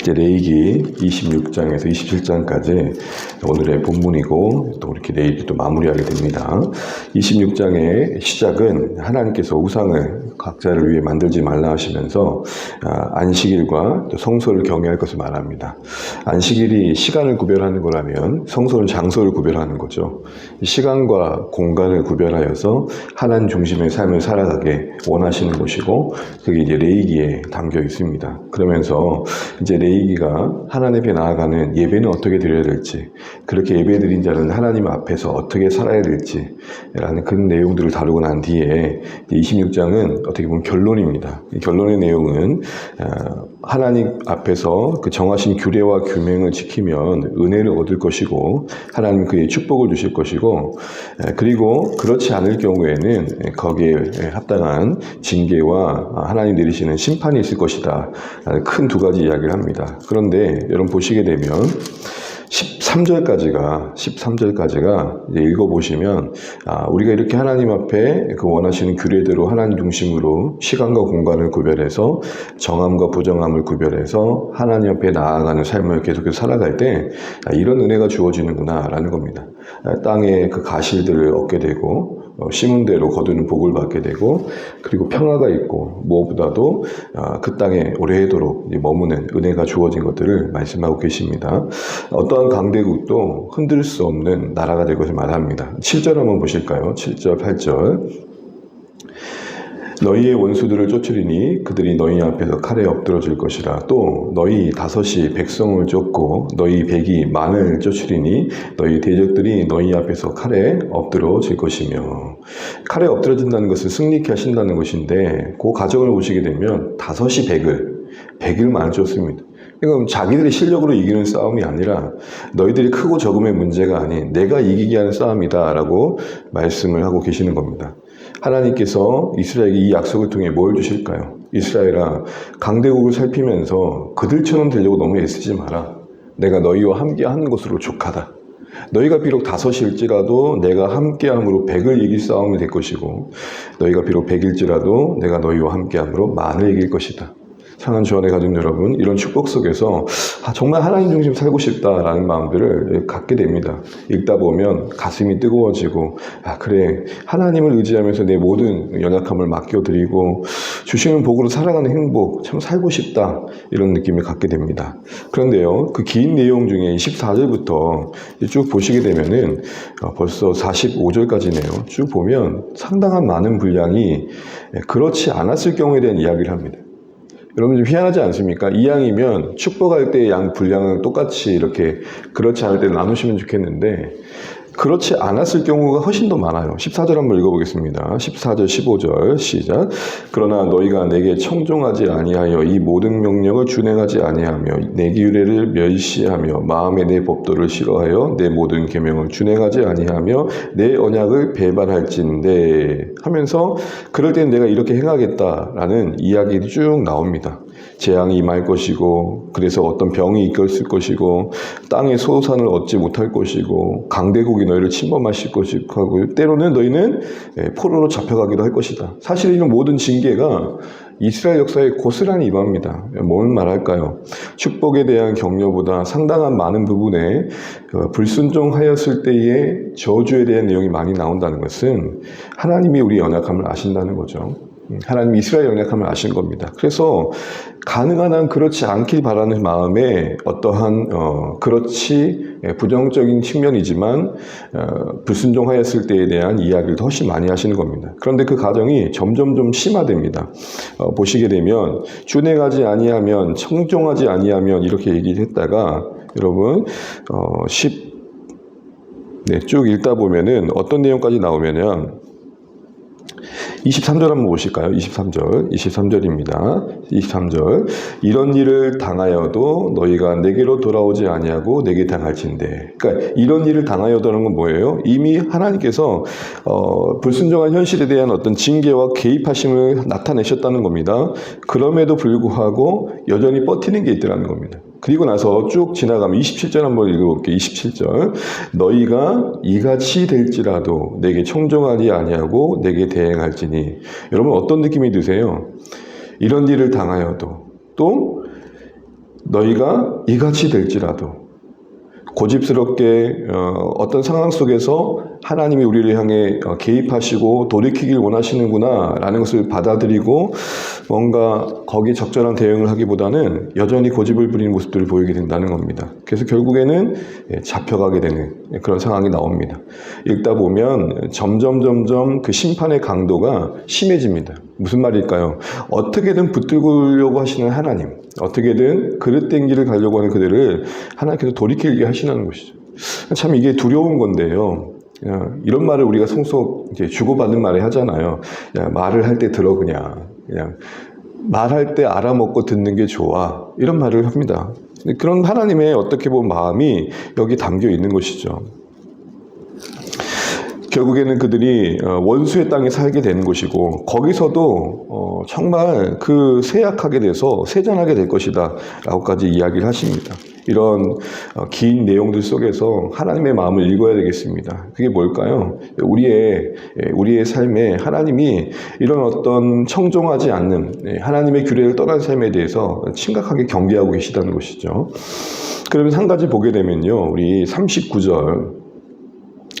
이제 레이기 26장에서 27장까지 오늘의 본문이고 또 이렇게 내일 또 마무리하게 됩니다. 26장의 시작은 하나님께서 우상을 각자를 위해 만들지 말라 하시면서 아, 안식일과 또 성소를 경외할 것을 말합니다. 안식일이 시간을 구별하는 거라면 성소는 장소를 구별하는 거죠. 이 시간과 공간을 구별하여서 하나님 중심의 삶을 살아가게 원하시는 것이고 그게 이제 레이기에 담겨 있습니다. 그러면서 이제 레이기가 하나님 앞에 나아가는 예배는 어떻게 드려야 될지 그렇게 예배 드린 자는 하나님 앞에서 어떻게 살아야 될지 라는 그런 내용들을 다루고 난 뒤에 26장은 어떻게 보면 결론입니다. 이 결론의 내용은 어, 하나님 앞에서 그 정하신 규례와 규명을 지키면 은혜를 얻을 것이고 하나님 그의 축복을 주실 것이고 에, 그리고 그렇지 않을 경우에는 거기에 합당한 징계와 하나님 내리시는 심판이 있을 것이다. 큰 두 가지 이야기를 합니다. 그런데 여러분 보시게 되면 13절까지가 13절까지가 이제 읽어보시면 아, 우리가 이렇게 하나님 앞에 그 원하시는 규례대로 하나님 중심으로 시간과 공간을 구별해서 정함과 부정함을 구별해서 하나님 앞에 나아가는 삶을 계속해서 살아갈 때 아, 이런 은혜가 주어지는구나라는 겁니다. 아, 땅에 그 가실들을 얻게 되고 어, 심은 대로 거두는 복을 받게 되고 그리고 평화가 있고 무엇보다도 아, 그 땅에 오래도록 머무는 은혜가 주어진 것들을 말씀하고 계십니다. 어떠한 강대 국도 흔들 수 없는 나라가 될 것을 말합니다. 7절 한번 보실까요? 7절, 8절. 너희의 원수들을 쫓으리니 그들이 너희 앞에서 칼에 엎드러질 것이라 또 너희 다섯이 백성을 쫓고 너희 백이 만을 쫓으리니 너희 대적들이 너희 앞에서 칼에 엎드러질 것이며 칼에 엎드러진다는 것은 승리케 하신다는 것인데 그 과정을 보시게 되면 다섯이 백을 백을 만 쫓습니다. 이건 자기들의 실력으로 이기는 싸움이 아니라 너희들이 크고 적음의 문제가 아닌 내가 이기게 하는 싸움이다라고 말씀을 하고 계시는 겁니다. 하나님께서 이스라엘에게 이 약속을 통해 뭘 주실까요? 이스라엘아, 강대국을 살피면서 그들처럼 되려고 너무 애쓰지 마라. 내가 너희와 함께 하는 것으로 족하다. 너희가 비록 다섯일지라도 내가 함께함으로 백을 이길 싸움이 될 것이고 너희가 비록 백일지라도 내가 너희와 함께함으로 만을 이길 것이다. 상한 주안의 가족 여러분, 이런 축복 속에서 아, 정말 하나님 중심 살고 싶다라는 마음들을 갖게 됩니다. 읽다 보면 가슴이 뜨거워지고, 아, 그래. 하나님을 의지하면서 내 모든 연약함을 맡겨드리고, 주시는 복으로 살아가는 행복, 참 살고 싶다. 이런 느낌을 갖게 됩니다. 그런데요, 그 긴 내용 중에 24절부터 쭉 보시게 되면은 어, 벌써 45절까지네요. 쭉 보면 상당한 많은 분량이 그렇지 않았을 경우에 대한 이야기를 합니다. 여러분 좀 희한하지 않습니까? 이양이면 축복할 때 양 분량을 똑같이 이렇게 그렇지 않을 때 나누시면 좋겠는데 그렇지 않았을 경우가 훨씬 더 많아요. 14절 한번 읽어보겠습니다. 14절, 15절 시작. 그러나 너희가 내게 청종하지 아니하여 이 모든 명령을 준행하지 아니하며 내 규례를 멸시하며 마음에 내 법도를 싫어하여 내 모든 계명을 준행하지 아니하며 내 언약을 배반할진대 하면서 그럴 때는 내가 이렇게 행하겠다라는 이야기들이 쭉 나옵니다. 재앙이 임할 것이고 그래서 어떤 병이 이끌었을 것이고 땅의 소산을 얻지 못할 것이고 강대국이 너희를 침범하실 것이고 때로는 너희는 예, 포로로 잡혀가기도 할 것이다. 사실 이런 모든 징계가 이스라엘 역사에 고스란히 임합니다. 뭘 말할까요? 축복에 대한 격려보다 상당한 많은 부분에 어, 불순종하였을 때의 저주에 대한 내용이 많이 나온다는 것은 하나님이 우리 연약함을 아신다는 거죠. 하나님 이스라엘 연약함을 아신 겁니다. 그래서 가능한 한 그렇지 않길 바라는 마음에 어떠한 어, 그렇지 부정적인 측면이지만 어, 불순종하였을 때에 대한 이야기를 더 훨씬 많이 하시는 겁니다. 그런데 그 과정이 점점 좀 심화됩니다. 어, 보시게 되면 준행하지 아니하면 청종하지 아니하면 이렇게 얘기를 했다가 여러분 어, 10, 네, 쭉 읽다 보면은 어떤 내용까지 나오면은 23절 한번 보실까요? 23절, 23절입니다. 23절. 이런 일을 당하여도 너희가 내게로 돌아오지 아니하고 내게 당할진대. 그러니까 이런 일을 당하여도는 건 뭐예요? 이미 하나님께서 어, 불순종한 현실에 대한 어떤 징계와 개입하심을 나타내셨다는 겁니다. 그럼에도 불구하고 여전히 버티는 게 있더라는 겁니다. 그리고 나서 쭉 지나가면 27절 한번 읽어볼게요. 27절. 너희가 이같이 될지라도 내게 청종하지 아니하고 내게 대행할지니. 여러분 어떤 느낌이 드세요? 이런 일을 당하여도 또 너희가 이같이 될지라도 고집스럽게 어, 어떤 상황 속에서 하나님이 우리를 향해 어, 개입하시고 돌이키길 원하시는구나라는 것을 받아들이고 뭔가 거기 적절한 대응을 하기보다는 여전히 고집을 부리는 모습들을 보이게 된다는 겁니다. 그래서 결국에는 예, 잡혀가게 되는 그런 상황이 나옵니다. 읽다 보면 점점 점점 그 심판의 강도가 심해집니다. 무슨 말일까요? 어떻게든 붙들고 려고 하시는 하나님, 어떻게든 그릇된 길을 가려고 하는 그들을 하나님께서 돌이키게 하시는 것이죠. 참 이게 두려운 건데요. 야, 이런 말을 우리가 이제 주고받는 말을 하잖아요. 야, 말을 할 때 들어 그냥 그냥 말할 때 알아먹고 듣는 게 좋아 이런 말을 합니다. 그런 하나님의 어떻게 보면 마음이 여기 담겨 있는 것이죠. 결국에는 그들이 어, 원수의 땅에 살게 되는 것이고 거기서도 어, 정말 그 쇠약하게 돼서 세잔하게 될 것이다 라고까지 이야기를 하십니다. 이런 어, 긴 내용들 속에서 하나님의 마음을 읽어야 되겠습니다. 그게 뭘까요? 우리의 예, 우리의 삶에 하나님이 이런 어떤 청종하지 않는 예, 하나님의 규례를 떠난 삶에 대해서 심각하게 경계하고 계시다는 것이죠. 그러면 한 가지 보게 되면요. 우리 39절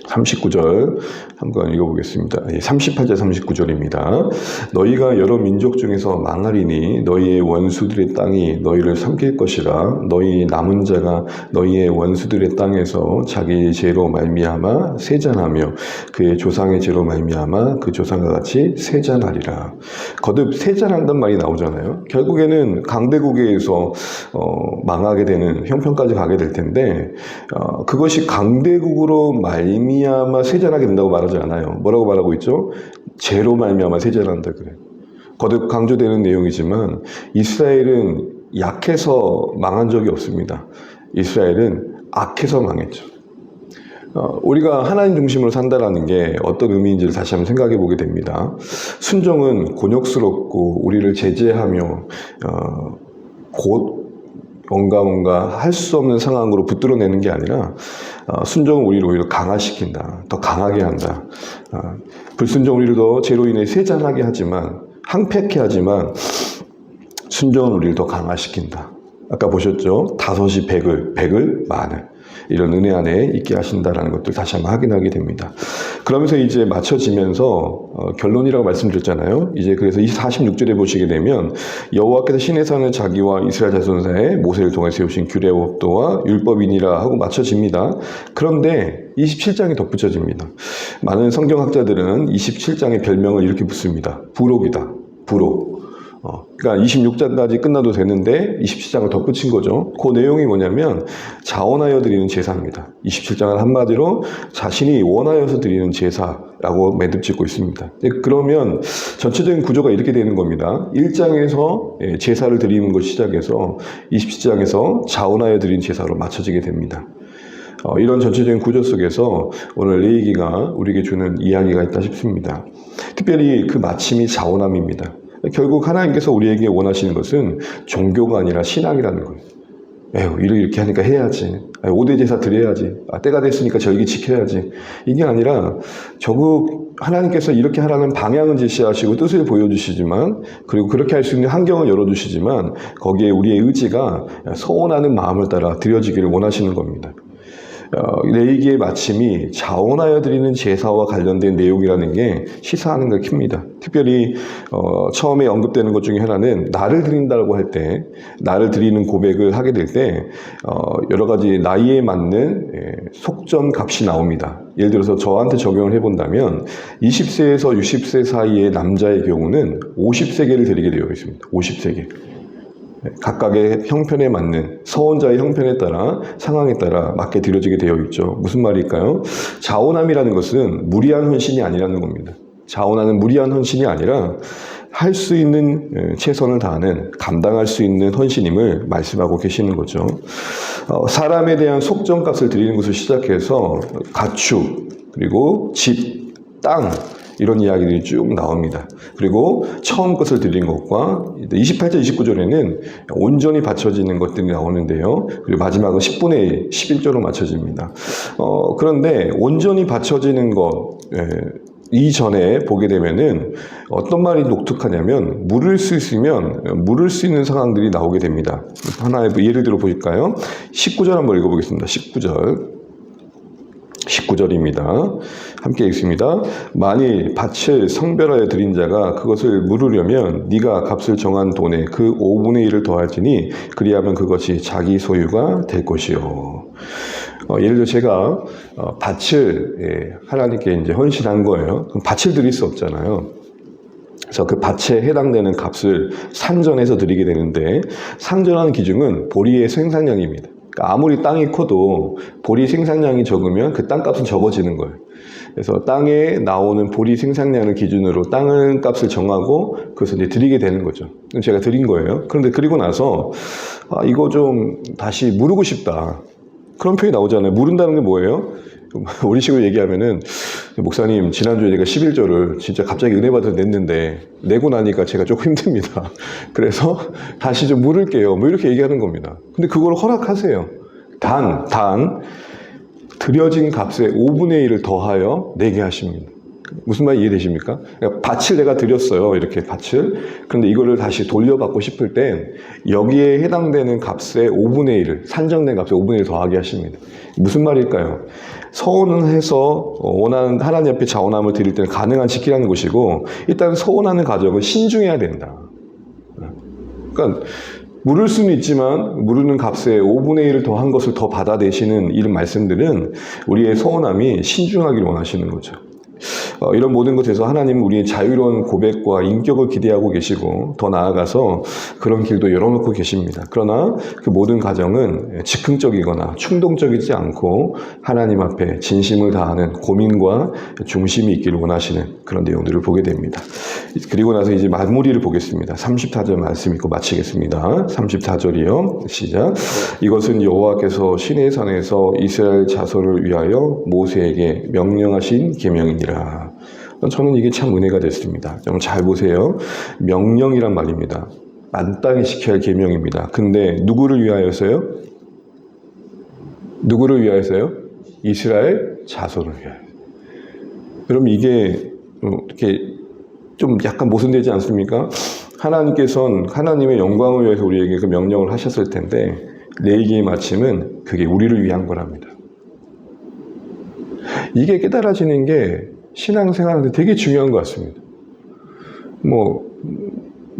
39절 한번 읽어보겠습니다. 38절 39절입니다. 너희가 여러 민족 중에서 망하리니 너희의 원수들의 땅이 너희를 삼킬 것이라 너희 남은 자가 너희의 원수들의 땅에서 자기 죄로 말미암아 세잔하며 그의 조상의 죄로 말미암아 그 조상과 같이 세잔하리라. 거듭 세잔한단 말이 나오잖아요. 결국에는 강대국에서 어, 망하게 되는 형편까지 가게 될 텐데 어, 그것이 강대국으로 말미 말미암아 세잔하게 된다고 말하지 않아요. 뭐라고 말하고 있죠? 죄로 말미암아 세잔한다 그래. 거듭 강조되는 내용이지만 이스라엘은 약해서 망한 적이 없습니다. 이스라엘은 악해서 망했죠. 어, 우리가 하나님 중심으로 산다라는 게 어떤 의미인지를 다시 한번 생각해 보게 됩니다. 순종은 곤욕스럽고 우리를 제재하며 어, 곧 뭔가 뭔가 할 수 없는 상황으로 붙들어내는 게 아니라 어, 순종은 우리를 오히려 강화시킨다. 더 강하게 한다. 어, 불순종 우리를 더 죄로 인해 세잔하게 하지만 항폐케 하지만 순종은 우리를 더 강화시킨다. 아까 보셨죠? 다섯이 백을, 백을 만을. 이런 은혜 안에 있게 하신다라는 것들 다시 한번 확인하게 됩니다. 그러면서 이제 맞춰지면서 어, 결론이라고 말씀드렸잖아요. 이제 그래서 이 46절에 보시게 되면 여호와께서 신의 산을 자기와 이스라엘 자손 사이에 모세를 통해 세우신 규례와 법도와 율법이니라 하고 맞춰집니다. 그런데 27장이 덧붙여집니다. 많은 성경학자들은 27장의 별명을 이렇게 붙습니다. 부록이다. 부록. 어, 그러니까 26장까지 끝나도 되는데 27장을 덧붙인 거죠. 그 내용이 뭐냐면 자원하여 드리는 제사입니다. 27장은 한마디로 자신이 원하여서 드리는 제사라고 매듭 짓고 있습니다. 그러면 전체적인 구조가 이렇게 되는 겁니다. 1장에서 예, 제사를 드리는 것 시작해서 27장에서 자원하여 드리는 제사로 맞춰지게 됩니다. 어, 이런 전체적인 구조 속에서 오늘 레이기가 우리에게 주는 이야기가 있다 싶습니다. 특별히 그 마침이 자원함입니다. 결국 하나님께서 우리에게 원하시는 것은 종교가 아니라 신앙이라는 거예요. 에휴, 이렇게 하니까 해야지. 오대 제사 드려야지. 아, 때가 됐으니까 절기 지켜야지. 이게 아니라 적극 하나님께서 이렇게 하라는 방향은 제시하시고 뜻을 보여주시지만 그리고 그렇게 할 수 있는 환경을 열어주시지만 거기에 우리의 의지가 서원하는 마음을 따라 드려지기를 원하시는 겁니다. 어, 레이기의 마침이 자원하여 드리는 제사와 관련된 내용이라는 게 시사하는 걸 킵니다. 특별히 어, 처음에 언급되는 것 중에 하나는 나를 드린다고 할 때 나를 드리는 고백을 하게 될때 어, 여러 가지 나이에 맞는 예, 속전 값이 나옵니다. 예를 들어서 저한테 적용을 해본다면 20세에서 60세 사이의 남자의 경우는 50세계를 드리게 되어 있습니다. 50세계. 각각의 형편에 맞는 서원자의 형편에 따라 상황에 따라 맞게 드려지게 되어 있죠. 무슨 말일까요? 자원함이라는 것은 무리한 헌신이 아니라는 겁니다. 자원하는 무리한 헌신이 아니라 할 수 있는 예, 최선을 다하는 감당할 수 있는 헌신임을 말씀하고 계시는 거죠. 어, 사람에 대한 속정값을 드리는 것을 시작해서 가축 그리고 집, 땅 이런 이야기들이 쭉 나옵니다. 그리고 처음 것을 드린 것과 28절, 29절에는 온전히 받쳐지는 것들이 나오는데요. 그리고 마지막은 10분의 11조로 맞춰집니다. 어, 그런데 온전히 받쳐지는 것, 예, 이전에 보게 되면은 어떤 말이 독특하냐면 물을 수 있으면 물을 수 있는 상황들이 나오게 됩니다. 하나의 예를 들어 보실까요? 19절 한번 읽어보겠습니다. 19절. 19절입니다. 함께 읽습니다. 만일 밭을 성별하여 드린 자가 그것을 물으려면 네가 값을 정한 돈에 그 5분의 1을 더할지니 그리하면 그것이 자기 소유가 될 것이요. 어, 예를 들어 제가 어, 밭을 예, 하나님께 이제 헌신한 거예요. 그럼 밭을 드릴 수 없잖아요. 그래서 그 밭에 해당되는 값을 상전해서 드리게 되는데 상전하는 기준은 보리의 생산량입니다. 그러니까 아무리 땅이 커도 보리 생산량이 적으면 그 땅값은 적어지는 거예요. 그래서 땅에 나오는 보리 생산량을 기준으로 땅을 값을 정하고 그것을 이제 드리게 되는 거죠. 제가 드린 거예요. 그런데 그리고 나서 아, 이거 좀 다시 물고 싶다. 그런 표현이 나오잖아요. 물은다는 게 뭐예요? 우리 식으로 얘기하면은 목사님 지난주에 제가 11조를 진짜 갑자기 은혜 받아서 냈는데 내고 나니까 제가 조금 힘듭니다. 그래서 다시 좀 물을게요. 뭐 이렇게 얘기하는 겁니다. 근데 그걸 허락하세요. 단, 단 드려진 값의 5분의 1을 더하여 내게 하십니다. 무슨 말 이해되십니까? 그러니까 밭을 내가 드렸어요. 이렇게 밭을. 그런데 이거를 다시 돌려받고 싶을 땐 여기에 해당되는 값의 5분의 1을, 산정된 값의 5분의 1을 더하게 하십니다. 무슨 말일까요? 서원해서 원하는 하나님 앞에 자원함을 드릴 때는 가능한 지키라는 것이고 일단 서원하는 과정은 신중해야 된다. 그러니까 물을 수는 있지만 물르는 값에 5분의 1을 더한 것을 더 받아내시는 이런 말씀들은 우리의 서원함이 신중하기를 원하시는 거죠. 어, 이런 모든 것에서 하나님은 우리의 자유로운 고백과 인격을 기대하고 계시고 더 나아가서 그런 길도 열어놓고 계십니다. 그러나 그 모든 과정은 즉흥적이거나 충동적이지 않고 하나님 앞에 진심을 다하는 고민과 중심이 있기를 원하시는 그런 내용들을 보게 됩니다. 그리고 나서 이제 마무리를 보겠습니다. 34절 말씀 읽고 마치겠습니다. 34절이요. 시작. 이것은 여호와께서 시내 산에서 이스라엘 자손을 위하여 모세에게 명령하신 계명이니라. 저는 이게 참 은혜가 됐습니다. 여러분 잘 보세요. 명령이란 말입니다. 만땅에 지켜야 할 계명입니다. 근데 누구를 위하여서요? 누구를 위하여서요? 이스라엘 자손을 위하여. 여러분 이게 어, 이렇게 좀 약간 모순되지 않습니까? 하나님께서는 하나님의 영광을 위해서 우리에게 그 명령을 하셨을 텐데 레이기의 마침은 그게 우리를 위한 거랍니다. 이게 깨달아지는 게 신앙생활한테 되게 중요한 것 같습니다. 뭐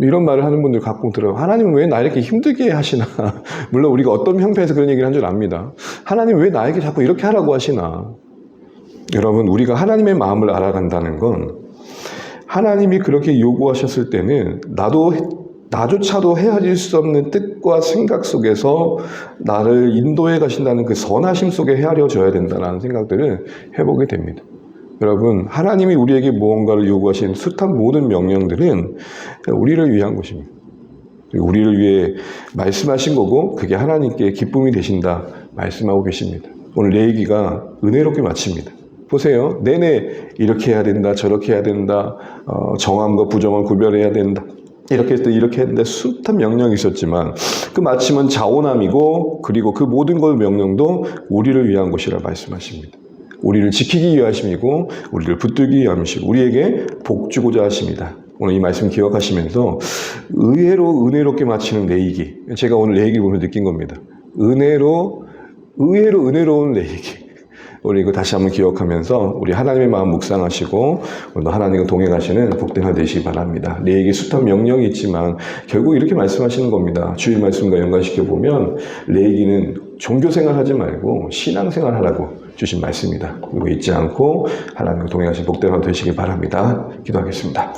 이런 말을 하는 분들 가끔 들어요. 하나님은 왜 나 이렇게 힘들게 하시나? 물론 우리가 어떤 형편에서 그런 얘기를 한 줄 압니다. 하나님 왜 나에게 자꾸 이렇게 하라고 하시나? 여러분, 우리가 하나님의 마음을 알아간다는 건 하나님이 그렇게 요구하셨을 때는 나도 나조차도 헤아릴 수 없는 뜻과 생각 속에서 나를 인도해 가신다는 그 선하심 속에 헤아려져야 된다는 생각들을 해보게 됩니다. 여러분, 하나님이 우리에게 무언가를 요구하신 숱한 모든 명령들은 우리를 위한 것입니다. 우리를 위해 말씀하신 거고, 그게 하나님께 기쁨이 되신다 말씀하고 계십니다. 오늘 레이기가 은혜롭게 마칩니다. 보세요. 내내 이렇게 해야 된다, 저렇게 해야 된다, 어, 정함과 부정을 구별해야 된다. 이렇게 했을 때 이렇게 했는데 숱한 명령이 있었지만 그 마침은 자원함이고 그리고 그 모든 것 명령도 우리를 위한 것이라 말씀하십니다. 우리를 지키기 위하심이고 우리를 붙들기 위함이시고 우리에게 복 주고자 하십니다. 오늘 이 말씀 기억하시면서 의외로 은혜롭게 마치는 내이기 제가 오늘 내이기 보면 느낀 겁니다. 은혜로 의외로 은혜로운 내이기 우리 이거 다시 한번 기억하면서 우리 하나님의 마음 묵상하시고 오늘 하나님과 동행하시는 복된 하 되시기 바랍니다. 내에게 숱한 명령이 있지만 결국 이렇게 말씀하시는 겁니다. 주일 말씀과 연관시켜 보면 레이기는 종교 생활하지 말고 신앙 생활하라고 주신 말씀입니다. 그리고 잊지 않고 하나님과 동행하신 복된 하 되시기 바랍니다. 기도하겠습니다.